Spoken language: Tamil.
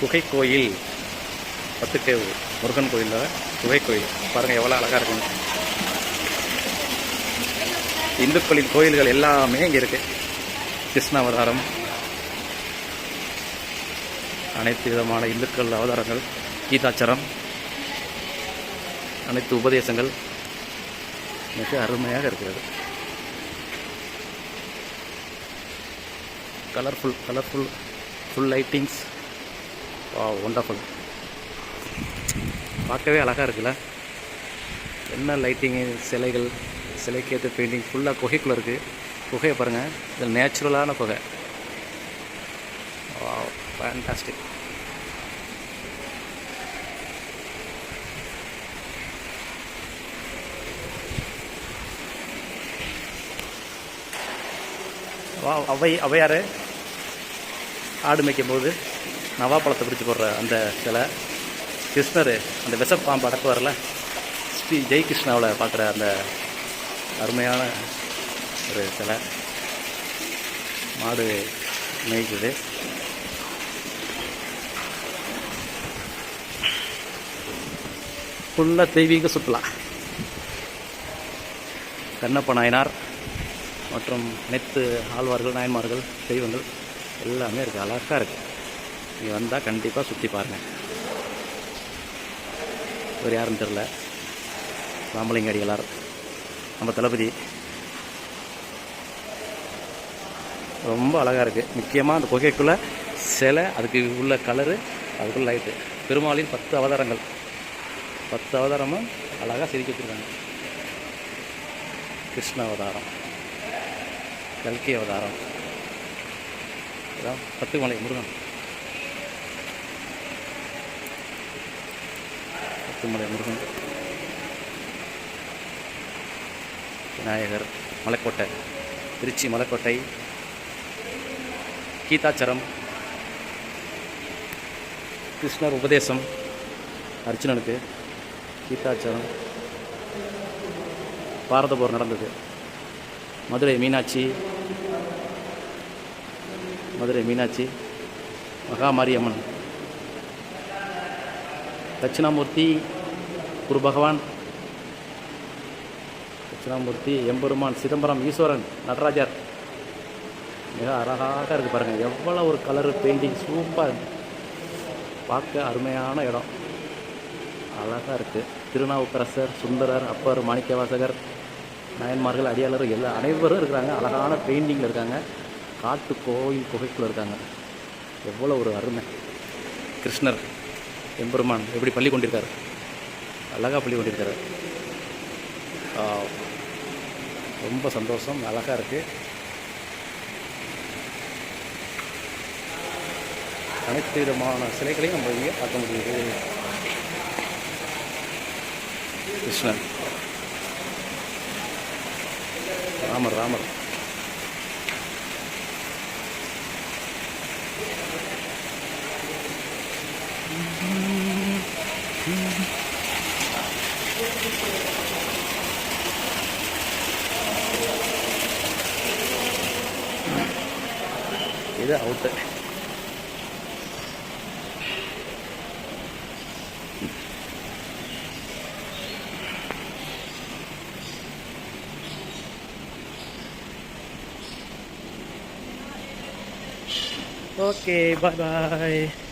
குகை கோயில் பத்துக்கேவு முருகன் கோயிலில் குகை கோயில் பாருங்கள் எவ்வளோ அழகாக இருக்குங்க இந்துக்களின் கோயில்கள் எல்லாமே இங்கே இருக்குது கிருஷ்ண அவதாரம் அனைத்து விதமான இந்துக்கள் அவதாரங்கள் கீதாச்சரம் அனைத்து உபதேசங்கள். மிக அருமையாக இருக்கிறது. Colourful colourful full lightings wonderful பார்க்கவே அழகாக இருக்குல்ல? என்ன லைட்டிங்கு சிலைகள் சிலைக்கு ஏற்ற பெயிண்டிங் ஃபுல்லாக குகைக்குள்ளே இருக்குது குகையை பாருங்கள் இது நேச்சுரலான குகை. வா ஃபேண்டாஸ்டிக் வா அவை அவையார் ஆடு மேய்க்கும் போது நவாப்பழத்தை பிடிச்சி போடுற அந்த சிலை. கிருஷ்ணர் அந்த விஷப்பாம்பு அடக்குவார்ல ஸ்ரீ ஜெய்கிருஷ்ணாவில் பார்க்குற அந்த அருமையான ஒரு சிலை. மாடு மேய்க்குது. ஃபுல்லாக தெய்வீக சுற்றுலா. கண்ணப்ப நாயனார் மற்றும் அனைத்து ஆழ்வார்கள் நாயன்மார்கள் தெய்வங்கள் எல்லாமே இருக்குது அழகாக இருக்குது இங்கே வந்தால் கண்டிப்பாக சுற்றி பாருங்கள் இவர் யாருன்னு தெரில ராமலிங்க அடிகளார் நம்ம தளபதி. ரொம்ப அழகாக இருக்குது முக்கியமாக அந்த குகைக்குள்ளே சிலை அதுக்கு உள்ள கலரு அதுக்குள்ள லைட்டு பெருமாளின் பத்து அவதாரங்கள். பத்து அவதாரமும் அழகாக செதுக்கி வச்சுருக்காங்க. கிருஷ்ண அவதாரம் கல்கி அவதாரம். இதான் பத்துமலை முருகன். பத்துமலை முருகன். விநாயகர் மலைக்கோட்டை திருச்சி மலைக்கோட்டை கீதாச்சரம் கிருஷ்ணர் உபதேசம் அர்ஜுனனுக்கு கீதாச்சரம் பாரத போர் நடந்தது. மதுரை மீனாட்சி மதுரை மீனாட்சி மகாமாரியம்மன். தட்சிணாமூர்த்தி குரு பகவான் தட்சிணாமூர்த்தி எம்பெருமான் சிதம்பரம் ஈஸ்வரன் நடராஜர். மிக அழகாக இருக்குது பாருங்கள் எவ்வளோ ஒரு கலரு பெயிண்டிங் சூப்பர் பார்க்க அருமையான இடம். அழகாக இருக்குது திருநாவுக்கரசர் சுந்தரர் அப்பர் மாணிக்கவாசகர் நயன்மார்கள் அடியாளர் எல்லா அனைவரும் இருக்கிறாங்க. அழகான பெயிண்டிங்கில் இருக்காங்க. காட்டு கோயில் குகைக்குள்ளே இருக்காங்க. எவ்வளோ ஒரு அருமை. கிருஷ்ணர். எம்பெருமான் எப்படி பள்ளி கொண்டிருக்கார்? அழகாக பள்ளி கொண்டிருக்காரு. ரொம்ப சந்தோஷம் அழகாக இருக்குது அனைத்து விதமான சிலைகளையும் நம்ம இங்கே பார்க்க முடியுது. Krishnan. Ramar Ramar. chứ chỉ là ổn định Okay, bye bye.